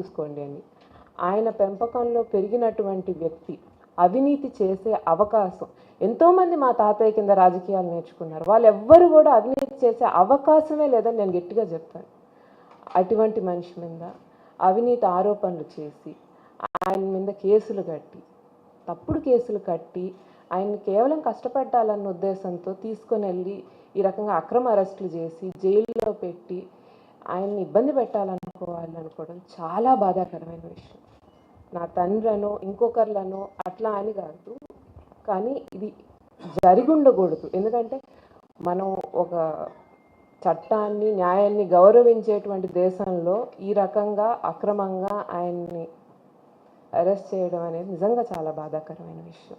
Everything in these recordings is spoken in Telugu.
చూసుకోండి అని. ఆయన పెంపకంలో పెరిగినటువంటి వ్యక్తి అవినీతి చేసే అవకాశం. ఎంతోమంది మా తాతయ్య కింద రాజకీయాలు నేర్చుకున్నారు. వాళ్ళు ఎవ్వరు కూడా అవినీతి చేసే అవకాశమే లేదని నేను గట్టిగా చెప్తాను. అటువంటి మనిషి మీద అవినీతి ఆరోపణలు చేసి ఆయన మీద కేసులు కట్టి తప్పుడు కేసులు కట్టి ఆయన్ని కేవలం కష్టపెట్టాలన్న ఉద్దేశంతో తీసుకొని వెళ్ళి ఈ రకంగా అక్రమ అరెస్టులు చేసి జైల్లో పెట్టి ఆయన్ని ఇబ్బంది పెట్టాలనుకోవాలి అనుకోవడం చాలా బాధాకరమైన విషయం. నా తండ్రనో ఇంకొకర్లనో అట్లా అని కాదు. కానీ ఇది జరిగి ఉండకూడదు ఎందుకంటే మనం ఒక చట్టాన్ని న్యాయాన్ని గౌరవించేటువంటి దేశంలో ఈ రకంగా అక్రమంగా ఆయన్ని అరెస్ట్ చేయడం అనేది నిజంగా చాలా బాధాకరమైన విషయం.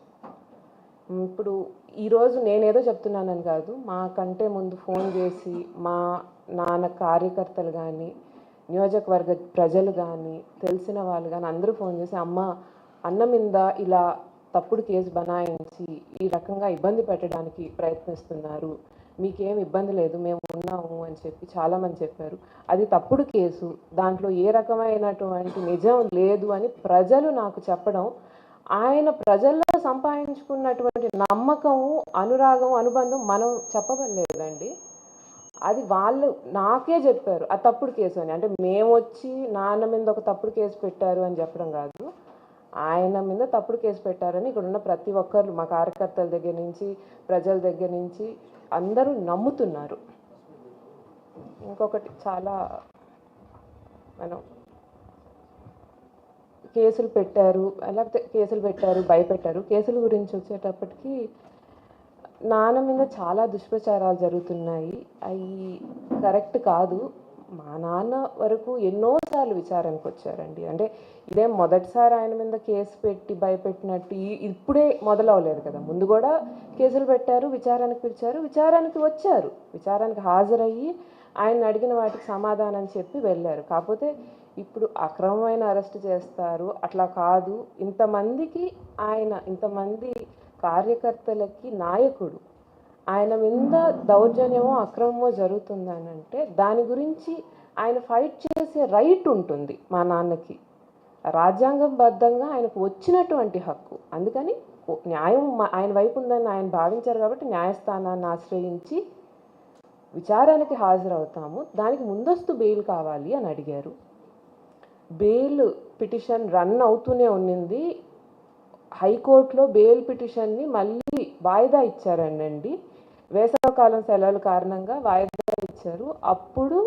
ఇప్పుడు ఈరోజు నేనేదో చెప్తున్నానని కాదు మాకంటే ముందు ఫోన్ చేసి మా నాన్న కార్యకర్తలు కానీ నియోజకవర్గ ప్రజలు కానీ తెలిసిన వాళ్ళు కానీ అందరూ ఫోన్ చేసి అమ్మ అన్న మీద ఇలా తప్పుడు కేసు బనాయించి ఈ రకంగా ఇబ్బంది పెట్టడానికి ప్రయత్నిస్తున్నారు. మీకేం ఇబ్బంది లేదు మేము ఉన్నాము అని చెప్పి చాలామంది చెప్పారు. అది తప్పుడు కేసు. దాంట్లో ఏ రకమైనటువంటి నిజం లేదు అని ప్రజలు నాకు చెప్పడం ఆయన ప్రజల్లో సంపాదించుకున్నటువంటి నమ్మకము అనురాగం అనుబంధం మనం చెప్పలేదండి అది వాళ్ళు నాకే చెప్పారు. ఆ తప్పుడు కేసు అని. అంటే మేము వచ్చి నాన్న మీద ఒక తప్పుడు కేసు పెట్టారు అని చెప్పడం కాదు. ఆయన మీద తప్పుడు కేసు పెట్టారని ఇక్కడ ఉన్న ప్రతి ఒక్కరు మా కార్యకర్తల దగ్గర నుంచి ప్రజల దగ్గర నుంచి అందరూ నమ్ముతున్నారు. ఇంకొకటి చాలా మనం కేసులు పెట్టారు లేకపోతే కేసులు పెట్టారు భయపెట్టారు. కేసుల గురించి వచ్చేటప్పటికి నాన్న మీద చాలా దుష్ప్రచారాలు జరుగుతున్నాయి. అవి కరెక్ట్ కాదు. మా నాన్న వరకు ఎన్నోసార్లు విచారణకు వచ్చారండి. అంటే ఇదేం మొదటిసారి ఆయన మీద కేసు పెట్టి భయపెట్టినట్టు ఇప్పుడే మొదలవలేదు కదా. ముందు కూడా కేసులు పెట్టారు విచారణకు పిలిచారు విచారణకి వచ్చారు. విచారణకు హాజరయ్యి ఆయన అడిగిన వాటికి సమాధానం చెప్పి వెళ్ళారు. కాకపోతే ఇప్పుడు అక్రమమైన అరెస్ట్ చేస్తారు. అట్లా కాదు. ఇంతమందికి ఆయన ఇంతమంది కార్యకర్తలకి నాయకుడు ఆయన మీద దౌర్జన్యమో అక్రమమో జరుగుతుందని అంటే దాని గురించి ఆయన ఫైట్ చేసే రైట్ ఉంటుంది మా నాన్నకి. రాజ్యాంగబద్ధంగా ఆయనకు వచ్చినటువంటి హక్కు. అందుకని న్యాయం మా- ఆయన వైపు ఉందని ఆయన భావించారు కాబట్టి న్యాయస్థానాన్ని ఆశ్రయించి విచారానికి హాజరవుతాము. దానికి ముందస్తు బెయిల్ కావాలి అని అడిగారు. బెయిల్ పిటిషన్ రన్ అవుతూనే ఉన్నింది. హైకోర్టులో బెయిల్ పిటిషన్ని మళ్ళీ వాయిదా ఇచ్చారనండి. వేసవకాలం సెలవుల కారణంగా వాయిదా ఇచ్చారు. అప్పుడు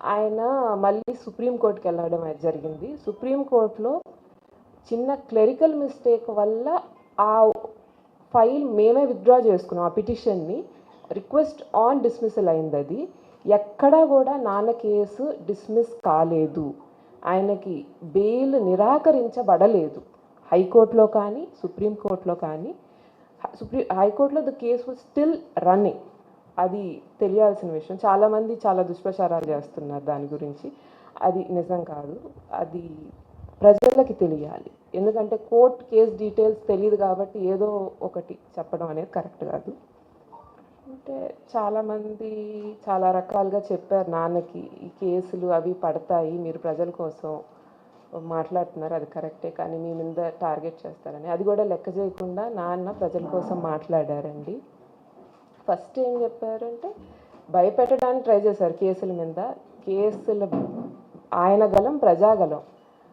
ఆయన మళ్ళీ సుప్రీంకోర్టుకి వెళ్ళడం జరిగింది. సుప్రీంకోర్టులో చిన్న క్లెరికల్ మిస్టేక్ వల్ల ఆ ఫైల్ మేమే విత్డ్రా చేసుకున్నాం ఆ పిటిషన్ని. రిక్వెస్ట్ ఆన్ డిస్మిసల్ అయింది అది. ఎక్కడా కూడా నాన్న కేసు డిస్మిస్ కాలేదు. ఆయనకి బెయిల్ నిరాకరించబడలేదు. హైకోర్టులో కానీ సుప్రీంకోర్టులో కానీ. సుప్రీం హైకోర్టులో the case was still running. అది తెలియాల్సిన విషయం. చాలామంది చాలా దుష్ప్రచారాలు చేస్తున్నారు దాని గురించి. అది నిజం కాదు. అది ప్రజలకి తెలియాలి. ఎందుకంటే కోర్ట్ కేస్ డీటెయిల్స్ తెలియదు కాబట్టి ఏదో ఒకటి చెప్పడం అనేది కరెక్ట్ కాదు. అంటే చాలామంది చాలా రకాలుగా చెప్పారు నాన్నకి ఈ కేసులు అవి పడతాయి మీరు ప్రజల కోసం మాట్లాడుతున్నారు అది కరెక్టే కానీ మీ మీద టార్గెట్ చేస్తారని. అది కూడా లెక్క చేయకుండా నాన్న ప్రజల కోసం మాట్లాడారండి. ఫస్ట్ ఏం చెప్పారంటే భయపెట్టడానికి ట్రై చేశారు కేసుల మీద. కేసుల ఆయన గలం ప్రజాగలం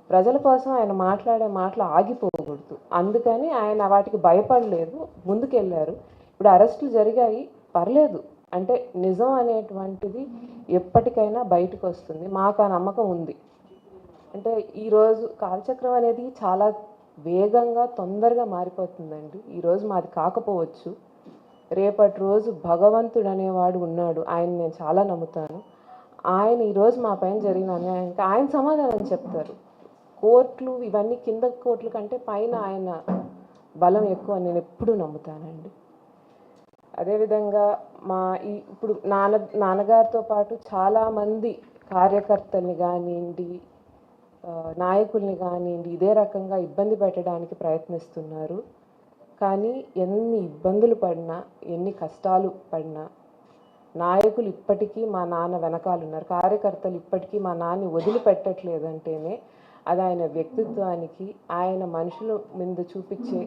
ప్రజల కోసం ఆయన మాట్లాడే మాటలు ఆగిపోకూడదు. అందుకని ఆయన వాటికి భయపడలేదు. ముందుకెళ్ళారు ఇప్పుడు అరెస్టులు జరిగాయి. పర్లేదు. అంటే నిజం అనేటువంటిది ఎప్పటికైనా బయటకు వస్తుంది. మాకు ఆ నమ్మకం ఉంది. అంటే ఈరోజు కాలచక్రం అనేది చాలా వేగంగా తొందరగా మారిపోతుందండి. ఈరోజు మాది కాకపోవచ్చు. రేపటి రోజు భగవంతుడు అనేవాడు ఉన్నాడు. ఆయన నేను చాలా నమ్ముతాను. ఆయన ఈరోజు మా పైన జరిగిన అన్యాయానికి ఆయన సమాధానం చెప్తారు. కోర్టులు ఇవన్నీ కింద కోర్టుల కంటే పైన ఆయన బలం ఎక్కువ అని నేను ఎప్పుడూ నమ్ముతానండి. అదేవిధంగా మా ఈ ఇప్పుడు నాన్న నాన్నగారితో పాటు చాలామంది కార్యకర్తల్ని కానివ్వండి నాయకుల్ని కానివ్వండి ఇదే రకంగా ఇబ్బంది పెట్టడానికి ప్రయత్నిస్తున్నారు. కానీ ఎన్ని ఇబ్బందులు పడినా ఎన్ని కష్టాలు పడినా నాయకులు ఇప్పటికీ మా నాన్న వెనకాల ఉన్నారు కార్యకర్తలు ఇప్పటికీ మా నాన్ని వదిలిపెట్టట్లేదంటేనే అది ఆయన వ్యక్తిత్వానికి ఆయన మనుషుల మీద చూపించే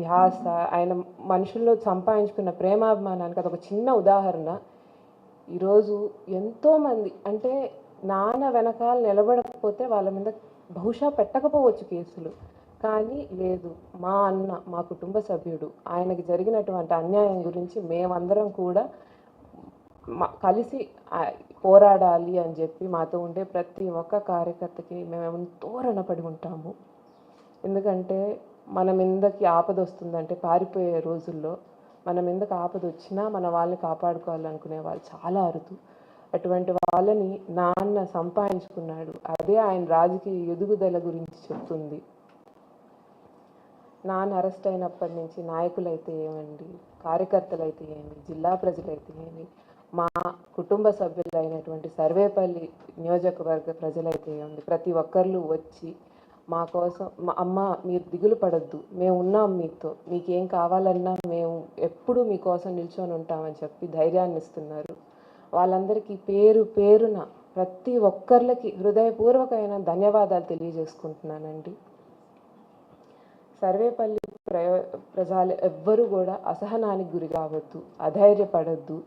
ధ్యాస ఆయన మనుషుల్లో సంపాదించుకున్న ప్రేమాభిమానానికి అదొక చిన్న ఉదాహరణ. ఈరోజు ఎంతోమంది అంటే నాన్న వెనకాల నిలబడకపోతే వాళ్ళ మీద బహుశా పెట్టకపోవచ్చు కేసులు. కానీ లేదు మా అన్న మా కుటుంబ సభ్యుడు ఆయనకి జరిగినటువంటి అన్యాయం గురించి మేమందరం కూడా మా కలిసి పోరాడాలి అని చెప్పి మాతో ఉండే ప్రతి ఒక్క కార్యకర్తకి మేము ఎంతో రుణపడి ఉంటాము. ఎందుకంటే మన మీదకి ఆపద వస్తుందంటే పారిపోయే రోజుల్లో మన మీదకి ఆపద వచ్చినా మన వాళ్ళని కాపాడుకోవాలనుకునే వాళ్ళు చాలా అరుదు. అటువంటి వాళ్ళని నాన్న సంపాదించుకున్నాడు. అదే ఆయన రాజకీయ ఎదుగుదల గురించి చెప్తుంది. నాన్న అరెస్ట్ అయినప్పటి నుంచి నాయకులైతే ఏమండి? కార్యకర్తలైతే ఏమి? జిల్లా ప్రజలైతే ఏమి? మా కుటుంబ సభ్యులైనటువంటి సర్వేపల్లి నియోజకవర్గ ప్రజలైతే ఏమండి ప్రతి ఒక్కరు వచ్చి మా కోసం మా అమ్మ మీరు దిగులు పడద్దు. మేము ఉన్నాం మీతో. మీకేం కావాలన్నా మేము ఎప్పుడూ మీకోసం నిల్చొని ఉంటామని చెప్పి ధైర్యాన్ని ఇస్తున్నారు. వాళ్ళందరికీ పేరు పేరున ప్రతి ఒక్కరికి హృదయపూర్వకమైన ధన్యవాదాలు తెలియజేసుకుంటున్నానండి. సర్వేపల్లి ప్రయో ప్రజలు ఎవ్వరూ కూడా అసహనానికి గురి కావద్దు అధైర్యపడద్దు.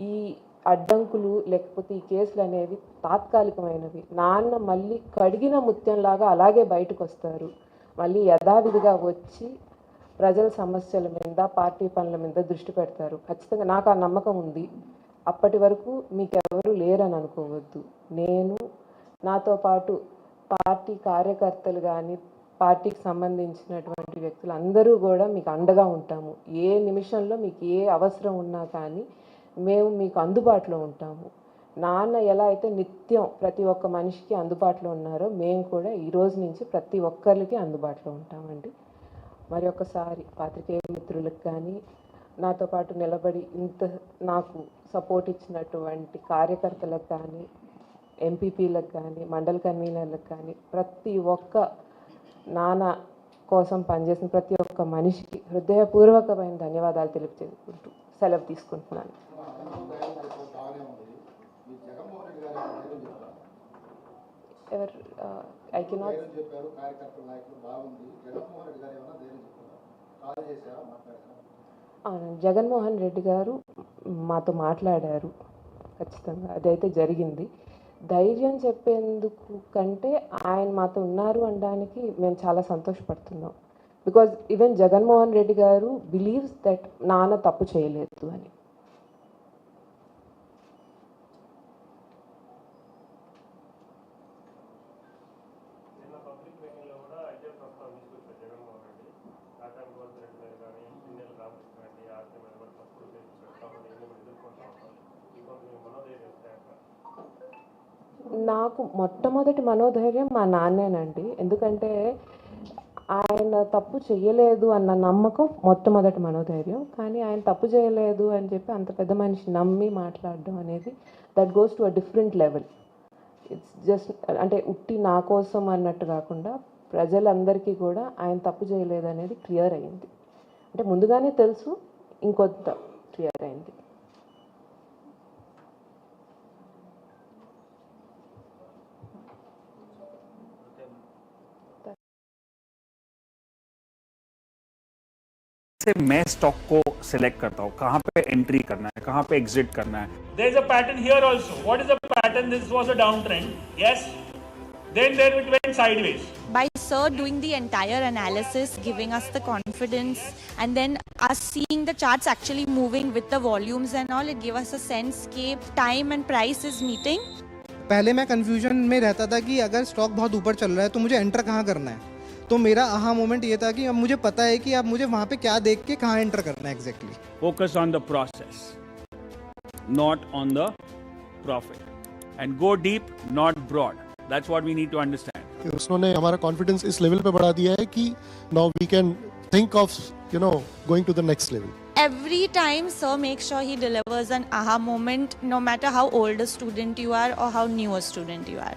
ఈ అడ్డంకులు లేకపోతే ఈ కేసులు అనేవి తాత్కాలికమైనవి. నాన్న మళ్ళీ కడిగిన ముత్యంలాగా అలాగే బయటకు వస్తారు మళ్ళీ యథావిధిగా వచ్చి ప్రజల సమస్యల మీద పార్టీ పనుల మీద దృష్టి పెడతారు. ఖచ్చితంగా నాకు ఆ నమ్మకం ఉంది. అప్పటి వరకు మీకెవరు లేరని అనుకోవద్దు. నేను నాతో పాటు పార్టీ కార్యకర్తలు కానీ పార్టీకి సంబంధించినటువంటి వ్యక్తులు అందరూ కూడా మీకు అండగా ఉంటాము. ఏ నిమిషంలో మీకు ఏ అవసరం ఉన్నా కానీ మేము మీకు అందుబాటులో ఉంటాము. నాన్న ఎలా అయితే నిత్యం ప్రతి ఒక్క మనిషికి అందుబాటులో ఉన్నారో మేము కూడా ఈ రోజు నుంచి ప్రతి ఒక్కరికి అందుబాటులో ఉంటామండి. మరి ఒకసారి పాత్రికేయ మిత్రులకు కానీ నాతో పాటు నిలబడి ఇంత నాకు సపోర్ట్ ఇచ్చినటువంటి కార్యకర్తలకు కానీ ఎంపీపీలకు కానీ మండల కన్వీనర్లకు కానీ ప్రతి ఒక్క నాన్న కోసం పనిచేసిన ప్రతి ఒక్క మనిషికి హృదయపూర్వకమైన ధన్యవాదాలు తెలియజేసుకుంటూ సెలవు తీసుకుంటున్నాను బాగానే ఉంది మీ జగన్మోహన్ రెడ్డి గారు ఏమైనా ధైర్యం చెప్పారా ఎవరు ఐ కెనాట్ అవునండి జగన్మోహన్ రెడ్డి గారు మాతో మాట్లాడారు. ఖచ్చితంగా అదైతే జరిగింది. ధైర్యం చెప్పేందుకు కంటే ఆయన మాతో ఉన్నారు అనడానికి మేము చాలా సంతోషపడుతున్నాం. Because even Jaganmohan Reddy garu believes that నాన్న తప్పు చేయలేదు అని నిన్న పబ్లిక్ మీటింగ్లో కూడా ఐడియా ప్రస్తావం తీసుకొచ్చారు జగన్మోహన్ రెడ్డి. టాటా గోవర్ధన్ రెడ్డి మీద కానీ పిన్నెల రామకృష్ణ రెడ్డి ఆర్కే మీద కూడా తప్పులు చేయించారు కాబట్టి ఎదుర్కొంటా ఉంటాం ఇంకొక మీ మనోధైర్యం ఇస్తే నాకు మొట్టమొదటి మనోధైర్యం మా నాన్నేనండి. ఎందుకంటే ఆయన తప్పు చేయలేదు అన్న నమ్మకం మొట్టమొదటి మనోధైర్యం. కానీ ఆయన తప్పు చేయలేదు అని చెప్పి అంత పెద్ద మనిషి నమ్మి మాట్లాడడం అనేది that goes to a different level it's just అంటే ఉట్టి నా కోసం అన్నట్టు కాకుండా ప్రజలందరికీ కూడా ఆయన తప్పు చేయలేదు అనేది క్లియర్ అయింది అంటే ముందుగానే తెలుసు ఇంకొంత క్లియర్ అయింది से मैं स्टॉक को सिलेक्ट करता हूँ कहाँ पे एंट्री करना है कहाँ पे एग्जिट करना है There is a pattern here also. What is the pattern? This was a downtrend. Yes. Then there it went sideways. by sir doing the entire analysis giving us the confidence and then us seeing the charts actually moving with the volumes and all it gave us a sense that time and price is meeting पहले मैं कंफ्यूजन में रहता था कि अगर स्टॉक बहुत ऊपर चल रहा है तो मुझे एंटर कहाँ करना है तो मेरा अहा मोमेंट ये था कि अब मुझे पता है कि अब मुझे वहाँ पे क्या देख के कहा एंटर करना exactly focus on the process not on the profit and go deep not broad that's what we need to understand उसने हमारा कॉन्फिडेंस इस लेवल पे बढ़ा दिया है कि now we can think of you know going to the next level every time sir make sure he delivers an aha moment no matter how old a student you are or how new a student you are